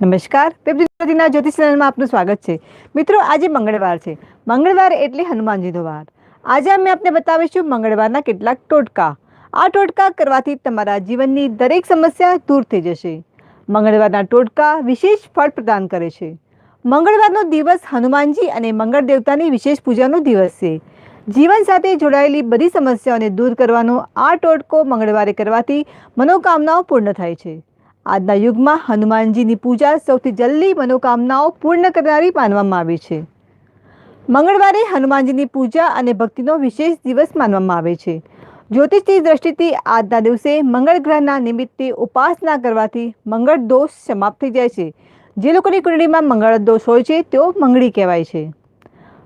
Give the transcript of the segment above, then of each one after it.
નમસ્કાર. ગુજરાતીના જ્યોતિષ ચેનલમાં આપનું સ્વાગત છે. મિત્રો, આજે મંગળવાર છે. મંગળવાર એટલે હનુમાનજીનો વાર. આજે અમે આપને બતાવીશું મંગળવારના કેટલાક ટોટકા. આ ટોટકા કરવાથી તમારા જીવનની દરેક સમસ્યા દૂર થઈ જશે. મંગળવારના ટોટકા વિશેષ ફળ પ્રદાન કરે છે. મંગળવારનો દિવસ હનુમાનજી અને મંગળ દેવતાની વિશેષ પૂજાનો દિવસ છે. જીવન સાથે જોડાયેલી બધી સમસ્યાઓને દૂર કરવાનો આ ટોટકો મંગળવારે કરવાથી મનોકામનાઓ પૂર્ણ થાય છે. આજના યુગમાં હનુમાનજીની પૂજા સૌથી જલ્દી મનોકામનાઓ પૂર્ણ કરનારી માનવામાં આવી છે. મંગળવારે હનુમાનજીની પૂજા અને ભક્તિનો વિશેષ દિવસ માનવામાં આવે છે. જ્યોતિષની દ્રષ્ટિથી આજના દિવસે મંગળ ગ્રહના નિમિત્તે ઉપાસના કરવાથી મંગળ દોષ સમાપ્ત થઈ જાય છે. જે લોકોની કુંડળીમાં મંગળ દોષ હોય છે, તેઓ મંગળી કહેવાય છે.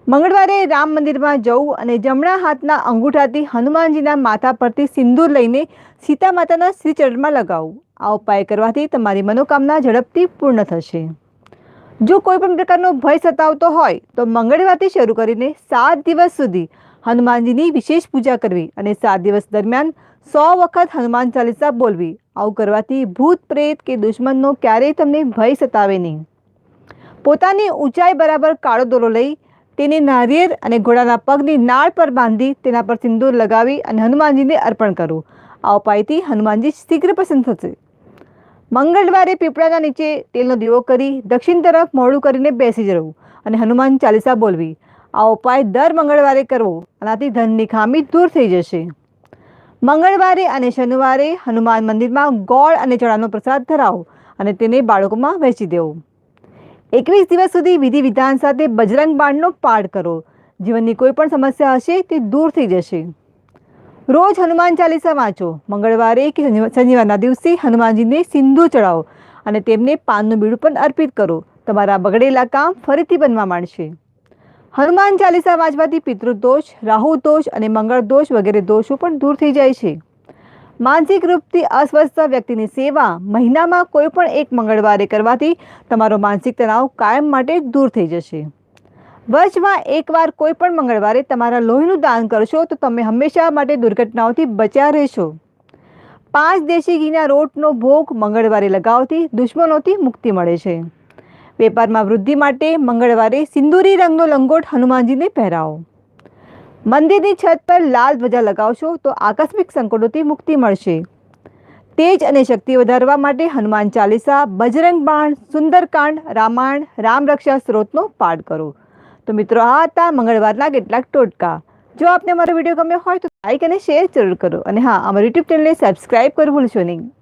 મંગળવારે રામ મંદિરમાં જવું અને જમણા હાથના અંગૂઠાથી હનુમાનજીના માથા પરથી સિંદૂર લઈને સીતા માતાના શ્રીચરણમાં લગાવવું આ ઉપાય કરવાથી તમારી મનોકામના ઝડપથી પૂર્ણ થશે. જો કોઈ પણ પ્રકારનો ભય સતાવતો હોય, તો મંગળવારથી શરૂ કરીને સાત દિવસ સુધી હનુમાનજીની વિશેષ પૂજા કરવી અને સાત દિવસ દરમિયાન સો વખત હનુમાન ચાલીસા બોલવી. આવું કરવાથી ભૂત, પ્રેત કે દુશ્મનનો ક્યારેય તમને ભય સતાવે નહીં. પોતાની ઊંચાઈ બરાબર કાળો દોરો લઈ તેને નારિયેળ અને ઘોડાના પગની નાળ પર બાંધી તેના પર સિંદૂર લગાવી અને હનુમાનજીને અર્પણ કરવું આ ઉપાયથી હનુમાનજી શીઘ્ર પસંદ થશે. મંગળવારે પીપળાના નીચે તેલનો દીવો કરી દક્ષિણ તરફ મોડું કરીને બેસી જવું અને હનુમાન ચાલીસા બોલવી. આ ઉપાય દર મંગળવારે કરવો. આનાથી ધનની ખામી દૂર થઈ જશે. મંગળવારે અને શનિવારે હનુમાન મંદિરમાં ગોળ અને ચણાનો પ્રસાદ ધરાવો અને તેને બાળકોમાં વહેંચી દેવો. એકવીસ દિવસ સુધી વિધિ વિધાન સાથે બજરંગ બાણનો પાઠ કરો. જીવનની કોઈ પણ સમસ્યા હશે તે દૂર થઈ જશે. રોજ હનુમાન ચાલીસા વાંચો. મંગળવારે કે શનિવારના દિવસે હનુમાનજીને સિંધુ ચડાવો અને તેમને પાનનું બીડું પણ અર્પિત કરો. તમારા બગડેલા કામ ફરીથી બનવા માંડશે. હનુમાન ચાલીસા વાંચવાથી પિતૃદોષ, રાહુ દોષ અને મંગળ દોષ વગેરે દોષો પણ દૂર થઈ જાય છે. માનસિક રૂપથી અસ્વસ્થ વ્યક્તિની સેવા મહિનામાં કોઈ પણ એક મંગળવારે કરવાથી તમારો માનસિક તણાવ કાયમ માટે દૂર થઈ જશે. વર્ષમાં એકવાર કોઈ પણ મંગળવારે તમારા લોહીનું દાન કરશો તો તમે હંમેશા માટે દુર્ઘટનાઓથી બચ્યા રહેશો. પાંચ દેશી ઘીના રોટનો ભોગ મંગળવારે લગાવથી દુશ્મનોથી મુક્તિ મળે છે. વેપારમાં વૃદ્ધિ માટે મંગળવારે સિંદૂરી રંગનો લંગોટ હનુમાનજીને પહેરાવો. મંદિરની છત પર લાલ ધ્વજા લગાવશો તો આકસ્મિક સંકટોથી મુક્તિ મળશે. તેજ અને શક્તિ વધારવા માટે હનુમાન ચાલીસા, બજરંગ બાણ, સુંદરકાંડ, રામાયણ રામરક્ષા સ્ત્રોતનો પાઠ કરો. તો મિત્રો, આ હતા મંગળવારના કેટલાક ટોટકા. જો આપને અમારો વીડિયો ગમ્યો હોય તો લાઇક અને શેર જરૂર કરો. અને હા, અમારી યુટ્યુબ ચેનલને સબસ્ક્રાઇબ કરવું ભૂલશો નહીં.